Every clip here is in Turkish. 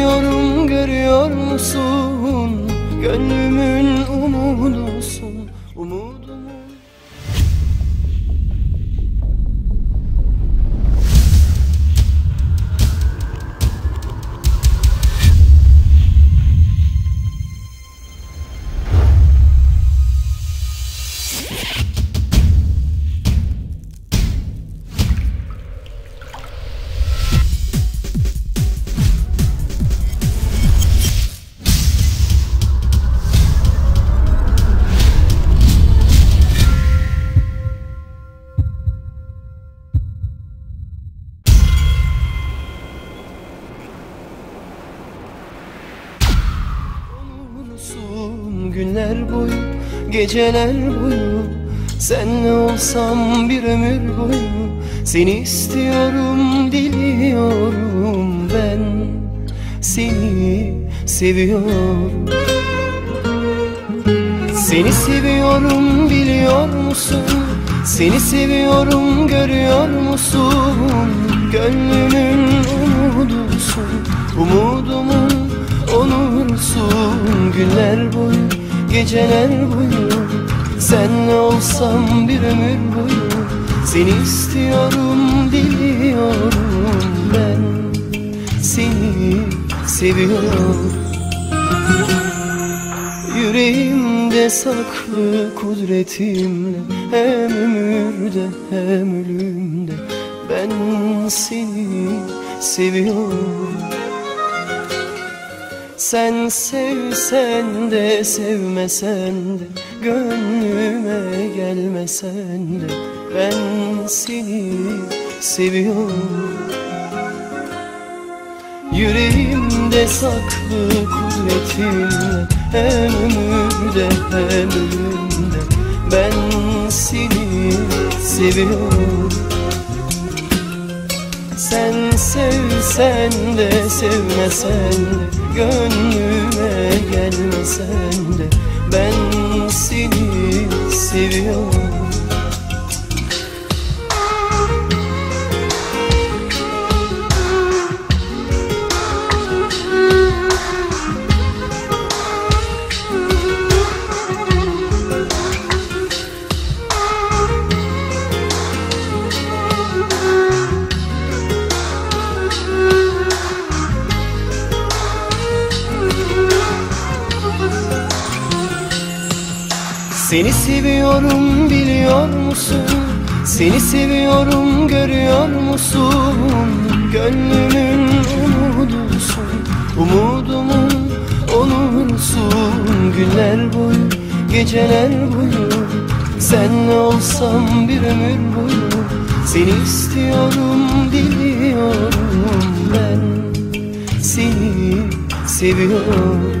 Seni seviyorum görüyor musun? Gönlümün umudusun geceler boyu Senle olsam bir ömür boyu Seni istiyorum diliyorum ben Seni seviyorum Seni seviyorum biliyor musun? Seni seviyorum görüyor musun? Gönlümün umudusun Umudumun onursun Günler boyu geceler boyu Senle olsam bir ömür boyu Seni istiyorum diliyorum ben. Seni seviyorum. Yüreğimde saklı kudretimle Hem ömürde hem ölümde. Ben seni seviyorum Sen sevsen de sevmesen de Gönlüme gelmesen de Ben seni seviyorum. Yüreğimde saklı kudretinle Hem ömürde hem ölümde Ben seni seviyorum Sen sevsen de sevmesen de Gönlüme gelmesen de. Ben seni seviyorum Seni seviyorum biliyor musun? Seni seviyorum görüyor musun? Gönlümün umudusun Umudumun onursun Günler boyu geceler boyu Senle olsam bir ömür boyu Seni istiyorum diliyorum ben Seni seviyorum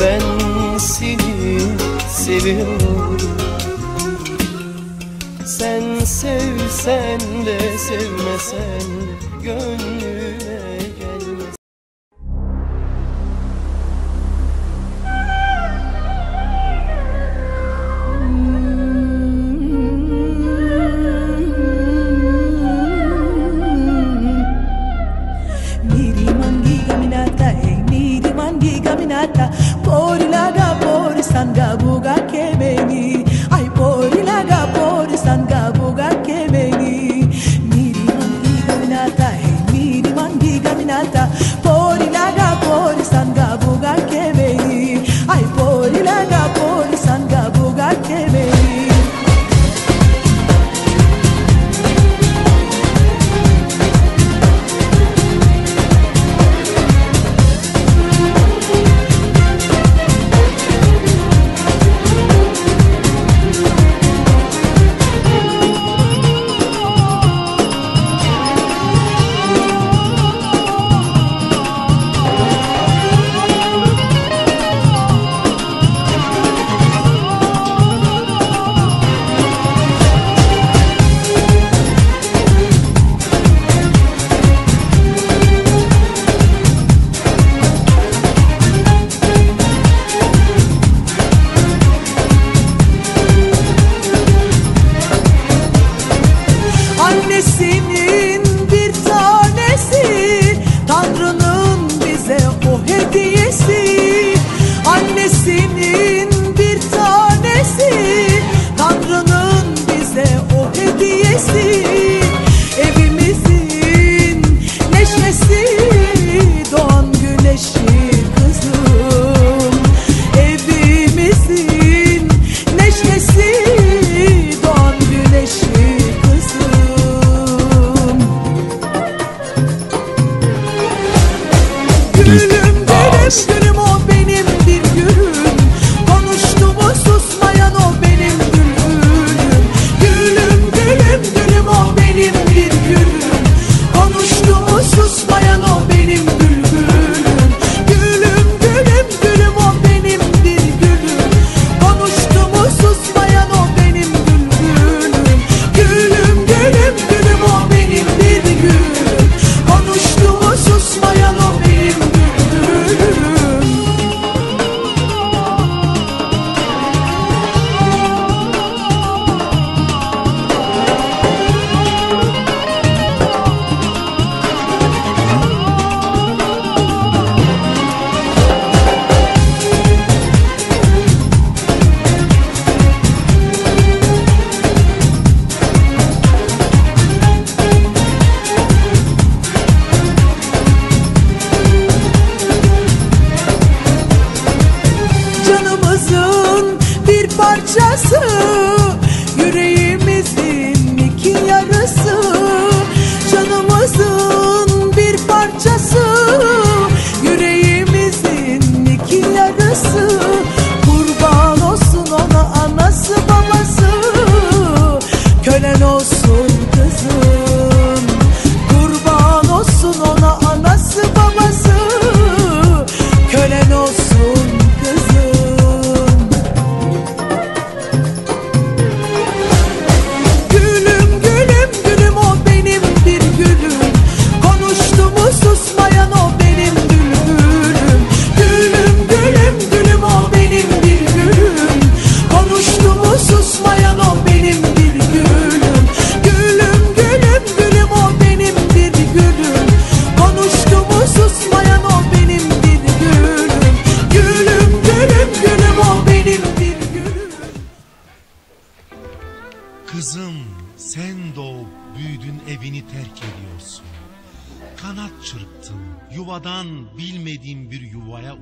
Ben seni seviyorum. Sen sevsen de sevmesen Gönlüme gelmesen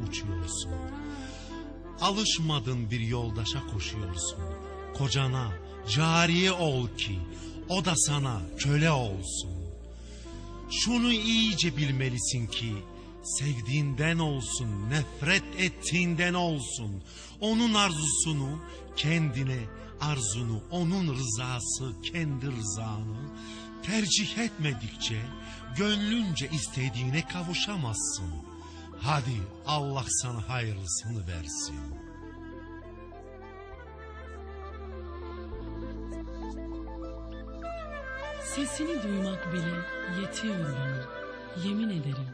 uçuyorsun. Alışmadın bir yoldaşa koşuyorsun. Kocana cariye ol ki o da sana köle olsun. Şunu iyice bilmelisin ki sevdiğinden olsun, nefret ettiğinden olsun. Onun arzusunu kendine, arzunu, onun rızası kendi rızanı tercih etmedikçe gönlünce istediğine kavuşamazsın.'' Hadi Allah sana hayırlısını versin. Sesini duymak bile yetiyor bana. Yemin ederim.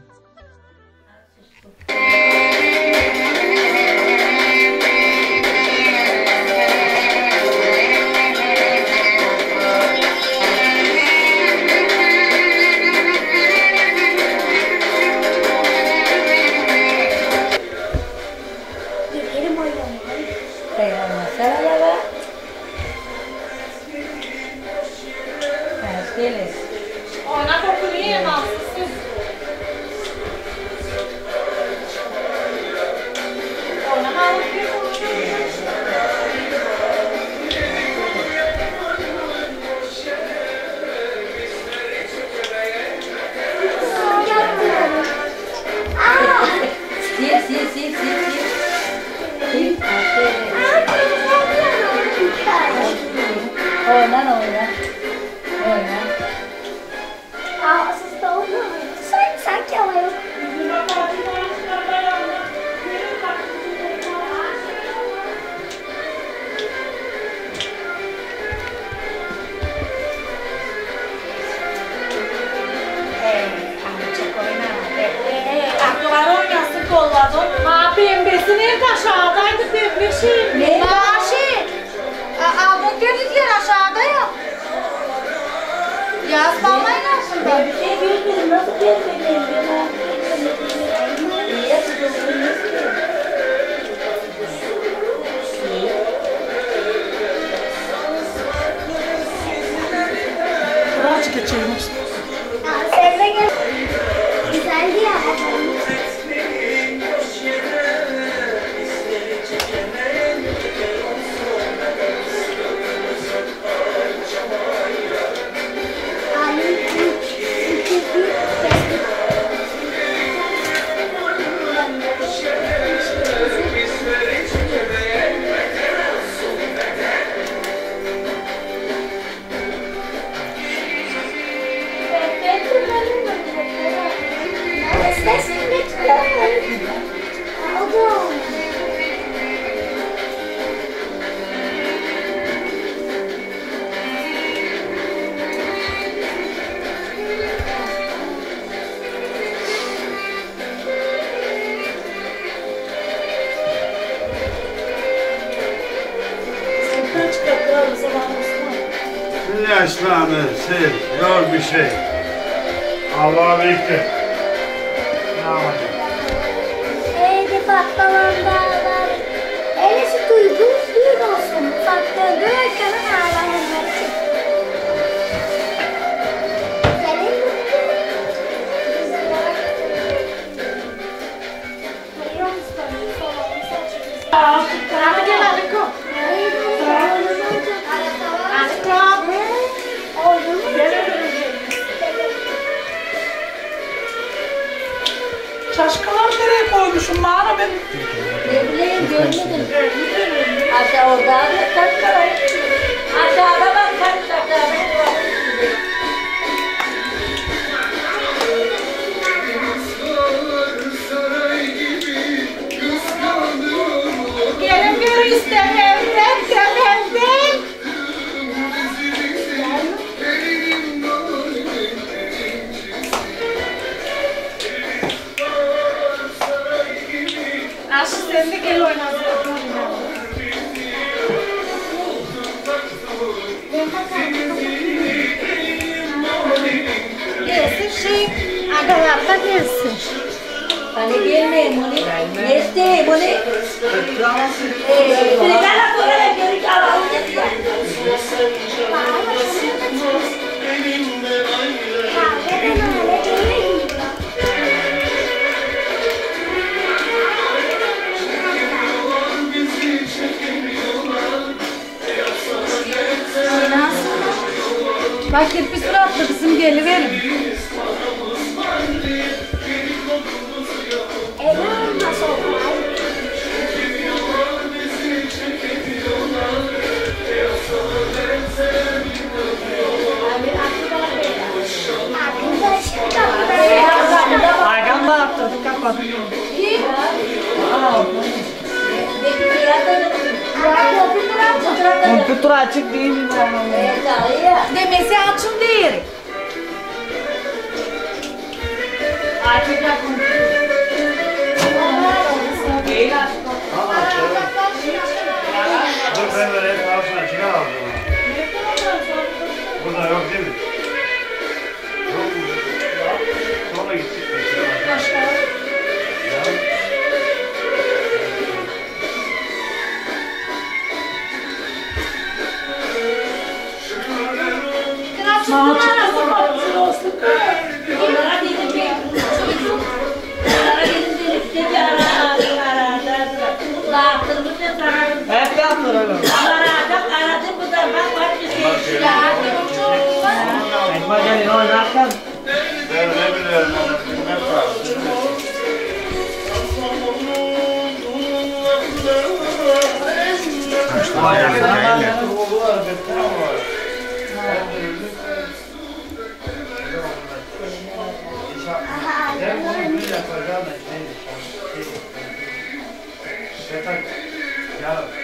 Yaşlanır, sil, yok bir şey. Allah birlikte. Ne yapacağım? Evde patlanan dağlar. Öylesi duygu büyük olsun. Saklı dururken ağlayanlar için. Kompütür açık değil mi? Demesi açın değil. Açacak Dur ben de hep ağzına çıkar aldım. Burada yok değil mi? Oynarken.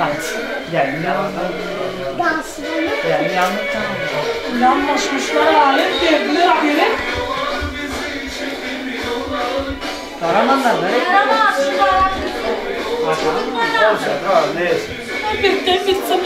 Ben ne biliyorum onu bilmem lazım. Ben bunu bir yapacağım da Şefak, ya değil. Gelin yanından. Dansını. Gelin yanından. Yanlaşmışlar halim devdiler gelin. Karamanlar nereye? Olsa tamam neyse. Bitti bitsin